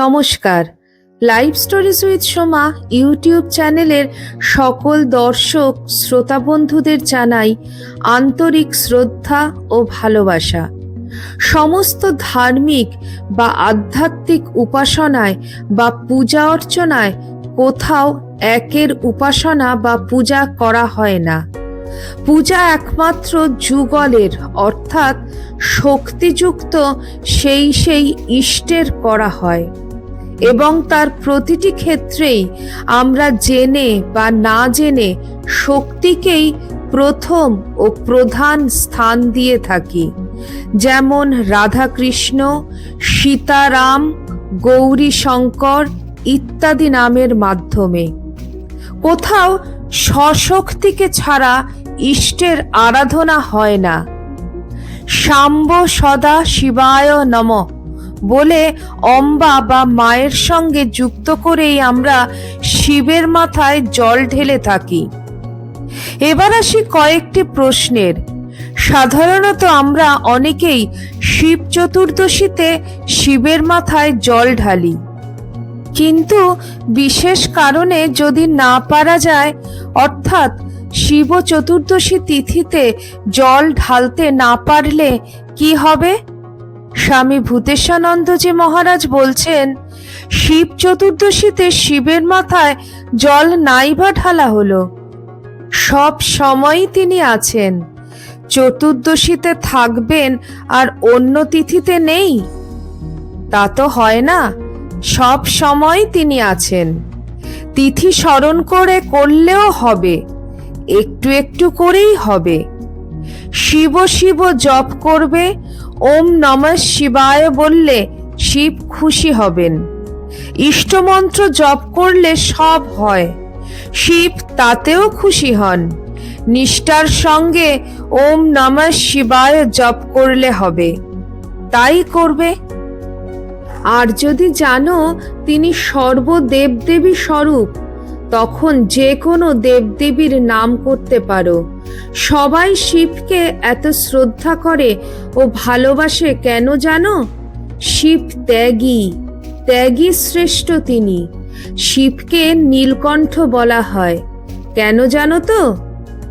নমস্কার। Live stories with Soma YouTube চ্যানেলের সকল দর্শক, শ্রোতা বন্ধুদের জানাই আন্তরিক শ্রদ্ধা ও ভালোবাসা। সমস্ত ধার্মিক বা আধ্যাত্মিক উপাসনায় বা পূজা অর্চনায় কোথাও একের উপাসনা বা পূজা করা হয় না। পূজা একমাত্র যুগলের, অর্থাৎ শক্তিযুক্ত সেই সেই ইষ্টের করা হয়। এবং তার প্রতিটি ক্ষেত্রেই আমরা জেনে বা না জেনে শক্তিকেই প্রথম ও প্রধান স্থান দিয়ে থাকি। যেমন রাধাকৃষ্ণ, সীতারাম গৌরী শঙ্কর ইত্যাদি নামের মাধ্যমে। কোথাও স্বশক্তিকে ছাড়া ইষ্টের আরাধনা হয় না। শাম্ব সদা শিবায় নম। বলে অম্বা বা মায়ের সঙ্গে যুক্ত করেই আমরা শিবের মাথায় জল ঢেলে থাকি। এবার আসি কয়েকটি প্রশ্নের। সাধারণত আমরা অনেকেই শিব চতুর্দশীতে শিবের মাথায় জল ঢালি। কিন্তু বিশেষ কারণে যদি না পারা যায়, অর্থাৎ শিব চতুর্দশী তিথিতে জল ঢালতে না পারলে কি হবে? স্বামী ভূতেশানন্দজি মহারাজ বলছেন, শিব চতুর্দশীতে শিবের মাথায় জল নাই বা ঢালা হলো। সব সময়ই তিনি আছেন। চতুর্দশীতে থাকবেন আর অন্য তিথিতে নেই। তা তো হয় না, সব সময় তিনি আছেন। তিথি স্মরণ করে করলেও হবে, একটু একটু করেই হবে। শিব শিব জপ করবে ওম নম শিবায় বললে শিব খুশি হবেন। ইষ্টমন্ত্র জপ করলে সব হয়। শিব তাতেও খুশি হন। নিষ্ঠার সঙ্গে ওম নম শিবায় জপ করলে হবে। তাই করবে। আর যদি জানো, তিনি সর্বদেবদেবী স্বরূপ তখন যে কোনো দেবদেবীর নাম করতে পারো। সবাই শিবকে এত শ্রদ্ধা করে ও ভালোবাসে কেন জানো? শিব ত্যাগী ত্যাগী শ্রেষ্ঠ তিনি। শিবকে নীলকণ্ঠ বলা হয়। কেন জানো তো?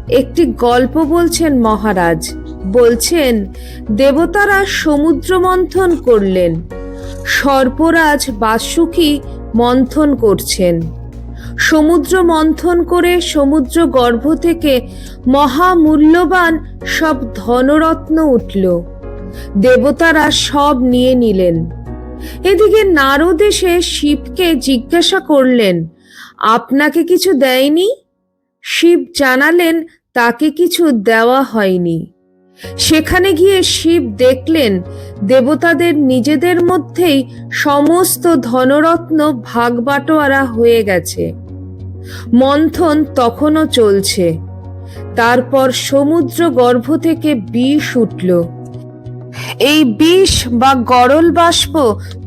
একটি গল্প বলছেন মহারাজ। বলছেন, দেবতারা সমুদ্র মন্থন করলেন। সর্পরাজ বাসুকি মন্থন করছেন। সমুদ্র মন্থন করে সমুদ্র গর্ভ থেকে মহামূল্যবান সব ধনরত্ন উঠল। দেবতারা সব নিয়ে নিলেন। এদিকে নারদ এসে শিবকে জিজ্ঞাসা করলেন, আপনাকে কিছু দেয়নি? শিব জানালেন, তাকে কিছু দেওয়া হয়নি। সেখানে গিয়ে শিব দেখলেন, দেবতাদের নিজেদের মধ্যেই সমস্ত ধনরত্ন ভাগ বাটোয়ারা হয়ে গেছে। মন্থন তখনও চলছে। তারপর সমুদ্র গর্ভ থেকে বিষ উঠল। এই বিষ বা গরল বাষ্প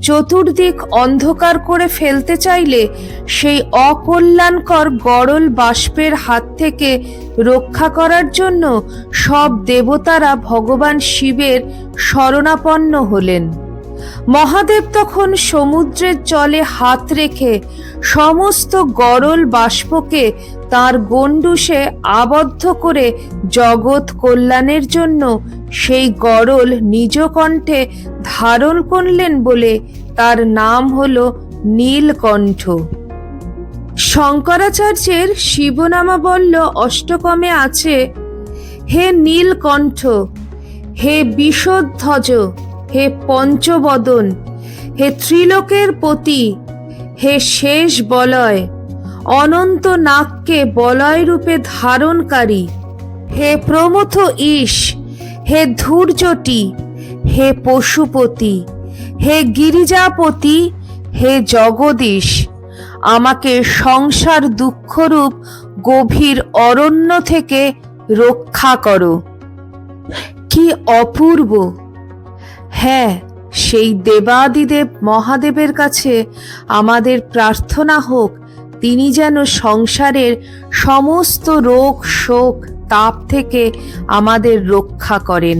চতুর্দিক অন্ধকার করে ফেলতে চাইলে সেই অকল্যাণকর গরল বাষ্পের হাত থেকে রক্ষা করার জন্য সব দেবতারা ভগবান শিবের শরণাপন্ন হলেন। মহাদেব তখন সমুদ্রের জলে হাত রেখে সমস্ত গরল বাষ্পকে তার গণ্ডুসে আবদ্ধ করে জগৎ কল্যাণের জন্য সেই গরল নিজ কণ্ঠে ধারণ করলেন বলে তার নাম হল নীলকণ্ঠ। শঙ্করাচার্যের শিবনামাবল্য অষ্টকমে আছে, হে নীলকণ্ঠ, হে বিষধ্বজ হে পঞ্চবদন, হে ত্রিলোকের পতি, হে শেষ বলয়, অনন্ত নাগকে বলয় রূপে ধারণকারী, হে প্রমথ ঈশ, হে ধূর্যটি হে পশুপতি, হে গিরিজাপতি, হে জগদীশ, আমাকে সংসার দুঃখরূপ গভীর অরণ্য থেকে রক্ষা করো। কি অপূর্ব! হ্যাঁ সেই দেবাদিদেব মহাদেবের কাছে আমাদের প্রার্থনা হোক, তিনি যেন সংসারের সমস্ত রোগ, শোক, তাপ থেকে আমাদের রক্ষা করেন।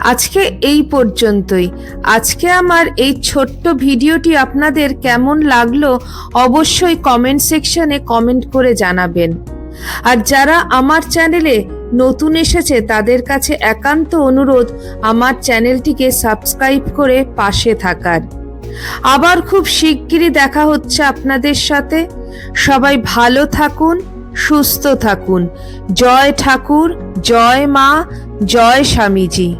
আজকে এই পর্যন্তই। আজকে আমার এই ছোট্ট ভিডিওটি আপনাদের কেমন লাগল অবশ্যই কমেন্ট সেকশনে কমেন্ট করে জানাবেন। আর যারা আমার চ্যানেলে নতুন এসেছে, তাদের কাছে একান্ত অনুরোধ আমার চ্যানেলটিকে সাবস্ক্রাইব করে পাশে থাকার। আবার খুব শিগগিরই দেখা হচ্ছে আপনাদের সাথে। সবাই ভালো থাকুন, সুস্থ থাকুন। জয় ঠাকুর, জয় মা, জয় স্বামীজি।